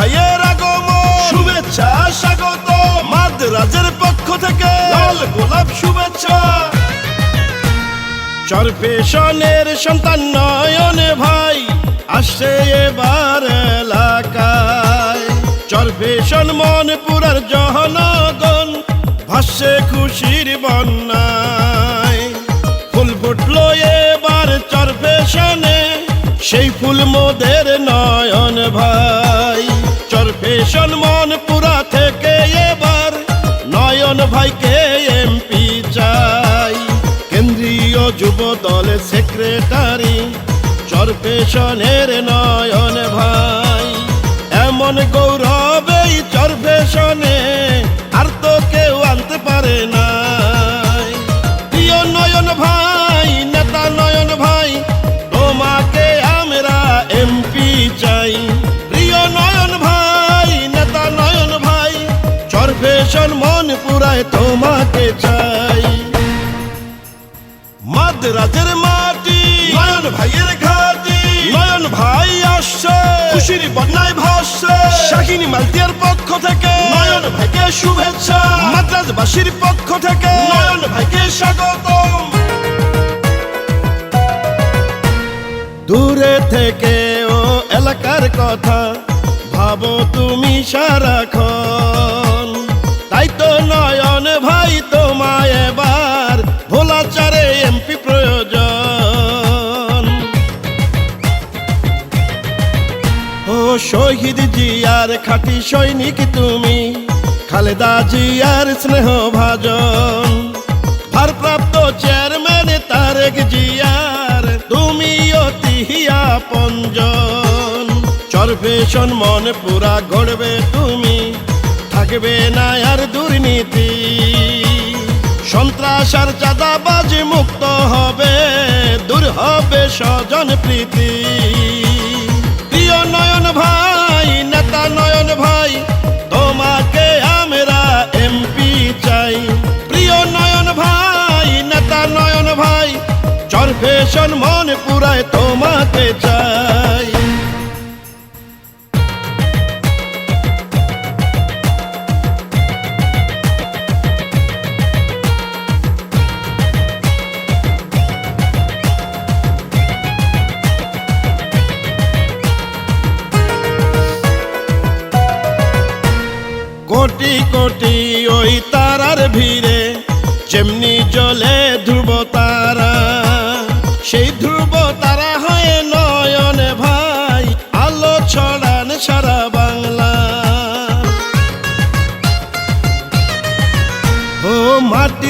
ভাইয়ের আগমন। শুভেচ্ছা, স্বাগত। মাদ্রাজের পক্ষ থেকে লাল গোলাপ শুভেচ্ছা। চরপেশনের সন্তান নয়ন ভাই, আসছে এবার এলাকায়। চরপেশন মনপুরার জনগণ, ভাসছে খুশির বন্যায়। ফুল ফুটলো এবার চরপেশনে সেই ফুল মোদের ভাই চরপেশন মনপুরা থেকে এবার নয়ন ভাইকে এমপি চাই। কেন্দ্রীয় যুব দলের সেক্রেটারি, চরফেশনের নয়ন ভাই। এমন গৌরব এই চরপেশন মন পুরায় তোমাকে চাই। মাদ্রাজের মাটি নয়ন ভাইয়ের ঘাটি নয়ন ভাই আসছে খুশির বন্যায় ভাসছে। শাহিনী মালতিয়ার পক্ষ থেকে নয়ন ভাইকে শুভেচ্ছা। মাদ্রাজবাসীর পক্ষ থেকে নয়ন ভাইকে স্বাগতম। দূরে থেকে ও এলাকার কথা ভাবো তুমি সারাক্ষণ। শহীদ জিয়ার খাটি সৈনিক তুমি, খালেদা জিয়ার স্নেহ ভাজন। ভারপ্রাপ্ত চেয়ারম্যান তারেক জিয়ার, তুমি অতিহিয়া পঞ্জন। চরফেশন মন পুরা গড়বে তুমি, থাকবে না আর দুর্নীতি। সন্ত্রাস আর চাঁদাবাজ মুক্ত হবে, দূর হবে স্বজন প্রীতি। চরফেশন মন পুরায় তোমাকে চাই। কোটি কোটি ওই তারার ভিড়ে যেমনি জলে ধ্রুব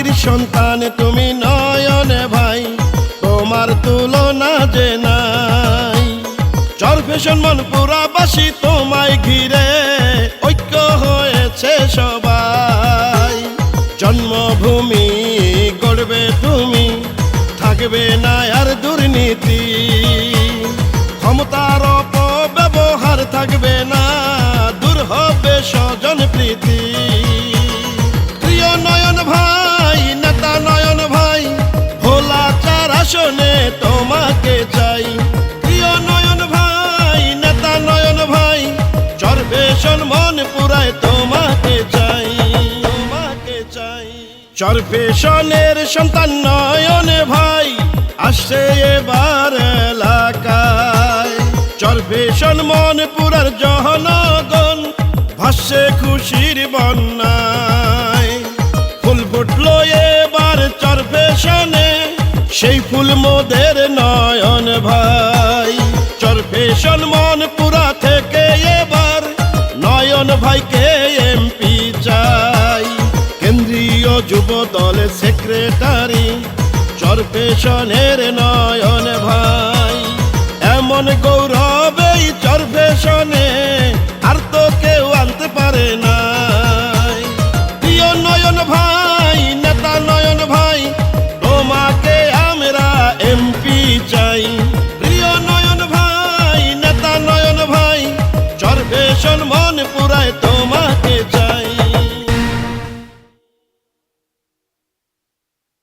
মাটির সন্তান তুমি নয়ন ভাই, তোমার তুলনা যে নাই। চরফেশন মনপুরাবাসী তোমায় ঘিরে ঐক্য হয়েছে সবাই। জন্মভূমি গড়বে তুমি, থাকবে না আর দুর্নীতি। ক্ষমতার অপব্যবহার থাকবে না আসনে তোমাকে চাই। প্রিয় নয়ন ভাই, নেতা নয়ন ভাই চরফেশন মন পুরায় তোমাকে চাই তোমাকে চাই। চরফেশনের সন্তান নয়ন ভাই, আসছে এবার এলাকায়। চরফেশন মন পুরার জনগণ, ভাসছে খুশির বন্যায়। ফুল ফুটলো এবার চরফেশনে সেই ফুল মোদের নয়ন ভাই। চর্পেষনমন পুরা থেকে এবার, নয়ন ভাইকে এমপি চাই। কেন্দ্রীয় যুব দলের সেক্রেটারি চরফেশনের নয়ন ভাই। এমন গৌরবেই চরফেশনে আর তো কেউ আনতে পারে না প্রিয় নয়ন ভাই শাসন মন পুরায় তো